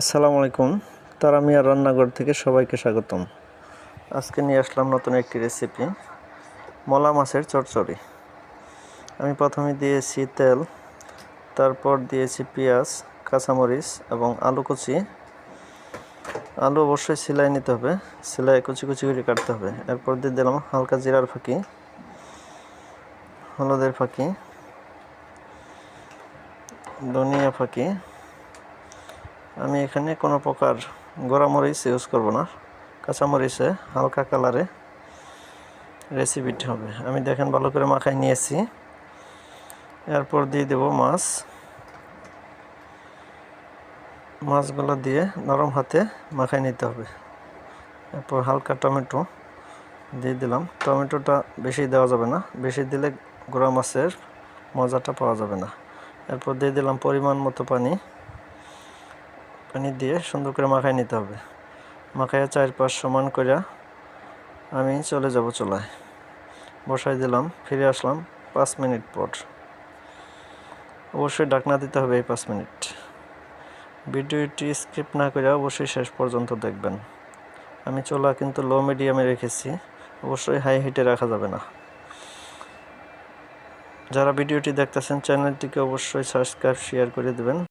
আসসালামু আলাইকুম। তারা মিয়ার রান্নাঘর থেকে সবাইকে স্বাগতম। আজকে নিয়ে আসলাম নতুন একটি রেসিপি মলা মাছের চচ্চড়ি। আমি প্রথমে দিয়েছি তেল, তারপর দিয়েছি পেঁয়াজ, কাঁচামরিচ এবং আলু কুচি। আলু অবশ্যই সেলাই নিতে হবে, সেলাই কুচি কুচি করে কাটতে হবে। এরপর দিয়ে দিলাম হালকা জিরার ফাঁকি, হলুদের ফাঁকি, ধনিয়া ফাঁকি আমি এখানে কোনো প্রকার গোড়ামরিচ ইউজ করব না। কাঁচামরিচে হালকা কালারে রেসিপিটি হবে। আমি দেখেন ভালো করে মাখাই নিয়েছি। এরপর দিয়ে দেব মাছ। মাছগুলো দিয়ে নরম হাতে মাখাই নিতে হবে। এরপর হালকা টমেটো দিয়ে দিলাম। টমেটোটা বেশি দেওয়া যাবে না। বেশি দিলে গোড়া মাছের মজাটা পাওয়া যাবে না। এরপর দিয়ে দিলাম পরিমাণ মতো পানি। পানি দিয়ে সুন্দর করে মাখাই নিতে হবে। মাখাইয়া চার পাঁচ সমান করে আমি চলে যাব চুলায়। বসাই দিলাম, ফিরে আসলাম পাঁচ মিনিট পর। অবশ্যই ডাকনা দিতে হবে এই পাঁচ মিনিট। ভিডিওটি স্কিপ না করে অবশ্যই শেষ পর্যন্ত দেখবেন। আমি চুলা কিন্তু লো মিডিয়ামে রেখেছি, অবশ্যই হাই হিটে রাখা যাবে না। যারা ভিডিওটি দেখতেছেন, চ্যানেলটিকে অবশ্যই সাবস্ক্রাইব, শেয়ার করে দেবেন।